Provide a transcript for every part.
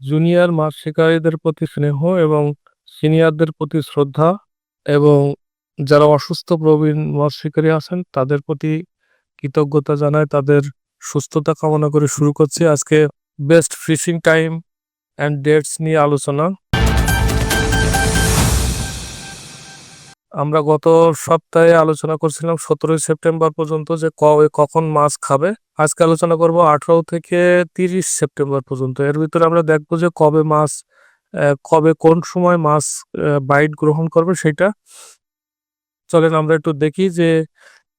Junior মাছ শিকারীদের প্রতি স্নেহ এবং সিনিয়রদের প্রতি শ্রদ্ধা এবং যারা অসুস্থ প্রবীণ মাছ শিকারী আছেন, তাদের প্রতি কৃতজ্ঞতা জানায় তাদের সুস্থতা কামনা করে শুরু করছি। আজকে best fishing time and dates নিয়ে আলোচনা। আমরা গত সপ্তাহে আলোচনা করছিলাম সতেরোই সেপ্টেম্বর পর্যন্ত যে কখন মাছ খাবে। আজকে আলোচনা করব আঠারো থেকে তিরিশ সেপ্টেম্বর পর্যন্ত। এর ভিতরে আমরা দেখব যে কবে মাছ কবে কোন সময় মাছ বাইট গ্রহণ করবে সেটা। চলেন আমরা একটু দেখি যে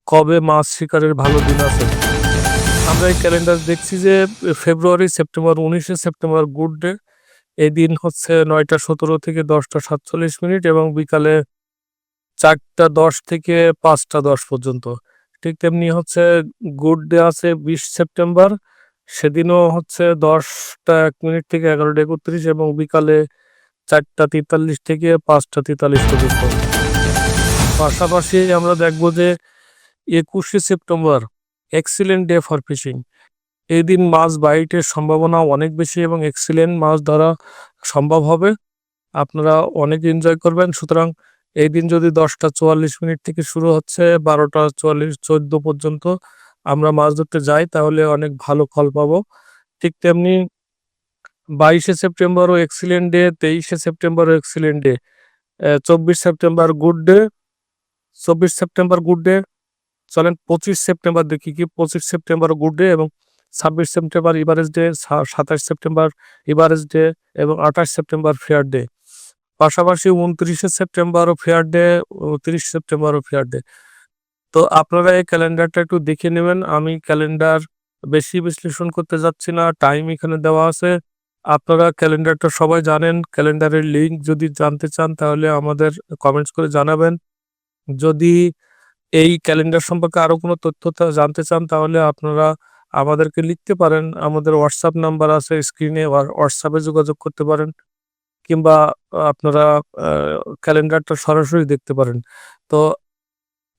কবে মাছ শিকারের ভালো দিন আছে। আমরা এই ক্যালেন্ডার দেখছি যে ফেব্রুয়ারি সেপ্টেম্বর, উনিশে সেপ্টেম্বর, গুড ডে। এই দিন হচ্ছে নয়টা সতেরো থেকে দশটা সাতচল্লিশ মিনিট এবং বিকালে চারটা দশ থেকে পাঁচটা দশ পর্যন্ত। ঠিক তেমনি হচ্ছে গুড ডে আছে বিশ সেপ্টেম্বর, সেদিনও হচ্ছে দশটা এক মিনিট থেকে এগারোটা একত্রিশ এবং বিকালে চারটা তেতাল্লিশ থেকে পাঁচটা তেতাল্লিশ পর্যন্ত। পাশাপাশি আমরা দেখব যে একুশে September excellent day for fishing এই দিন মাছ বাইটের সম্ভাবনা অনেক বেশি এবং এক্সিলেন্ট মাছ ধরা সম্ভব হবে। আপনারা অনেক এনজয় করবেন, সুতরাং এই দিন যদি দশটা চুয়াল্লিশ মিনিট থেকে শুরু হচ্ছে, বারোটা চুয়াল্লিশ চোদ্দ পর্যন্ত আমরা মাছ ধরতে যাই, তাহলে অনেক ভালো ফল পাবো। ঠিক তেমনি বাইশে সেপ্টেম্বরও এক্সিলেন্ট ডে তেইশে সেপ্টেম্বরও এক্সিলেন্ট ডে চব্বিশ সেপ্টেম্বর গুড ডে চব্বিশ সেপ্টেম্বর গুড ডে চলেন পঁচিশ সেপ্টেম্বর দেখি কি, পঁচিশ সেপ্টেম্বর গুড ডে এবং ছাব্বিশ সেপ্টেম্বর ইভারেজ ডে সাতাশ সেপ্টেম্বর ইভারেজ ডে এবং আঠাশ সেপ্টেম্বর ফেয়ার ডে পাশাপাশি উনত্রিশে সেপ্টেম্বরও ফেয়ার ডে তিরিশ সেপ্টেম্বরও ফেয়ার ডে। তো আপনারা এই ক্যালেন্ডারটা একটু দেখে নেবেন। আমি ক্যালেন্ডার বেশি বিশ্লেষণ করতে যাচ্ছি না, টাইম এখানে দেওয়া আছে। আপনারা ক্যালেন্ডারটা সবাই জানেন, ক্যালেন্ডারের লিঙ্ক যদি জানতে চান তাহলে আমাদের কমেন্টস করে জানাবেন। যদি এই ক্যালেন্ডার সম্পর্কে আরও কোনো তথ্য জানতে চান তাহলে আপনারা আমাদেরকে লিখতে পারেন। আমাদের হোয়াটসঅ্যাপ নাম্বার আছে, স্ক্রিনে হোয়াটসঅ্যাপে যোগাযোগ করতে পারেন। কিংবা আপনারা ক্যালেন্ডারটা সরাসরি দেখতে পারেন। তো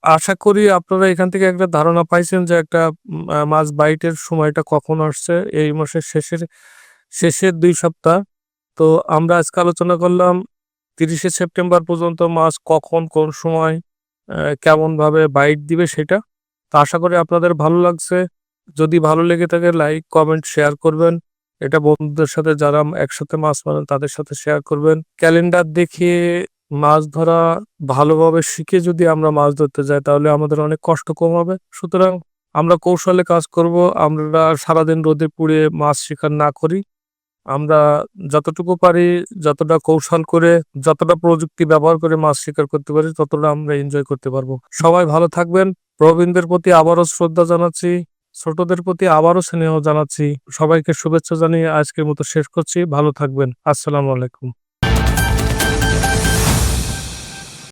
আশা করি আপনারা এখান থেকে একটা ধারণা পাইছেন যে একটা মাছ বাইটের সময়টা কখন আসছে এই মাসের শেষের শেষের দুই সপ্তাহ। তো আমরা আজকে আলোচনা করলাম তিরিশে সেপ্টেম্বর পর্যন্ত মাছ কখন কোন সময় আহ, কেমন ভাবে বাইট দিবে সেটা। তো আশা করি আপনাদের ভালো লাগছে। যদি ভালো লেগে থাকে লাইক কমেন্ট শেয়ার করবেন। এটা বন্ধুদের সাথে যারা একসাথে মাছ মারেন, তাদের সাথে শেয়ার করবেন। ক্যালেন্ডার দেখে মাছ ধরা ভালোভাবে শিখে যদি আমরা মাছ ধরতে যাই, তাহলে আমাদের অনেক কষ্ট কম হবে। সুতরাং আমরা কৌশলে কাজ করব, আমরা সারাদিন রোদে পুড়ে মাছ শিকার না করি। আমরা যতটুকু পারি, যতটা কৌশল করে, যতটা প্রযুক্তি ব্যবহার করে মাছ শিকার করতে পারি, ততটা আমরা এনজয় করতে পারব। সবাই ভালো থাকবেন। প্রবীণদের প্রতি আবারও শ্রদ্ধা জানাচ্ছি। ছোটদের প্রতি আবারও স্নেহ জানাচ্ছি। সবাইকে শুভেচ্ছা জানিয়ে আজকের মতো শেষ করছি। ভালো থাকবেন। আসসালামু আলাইকুম।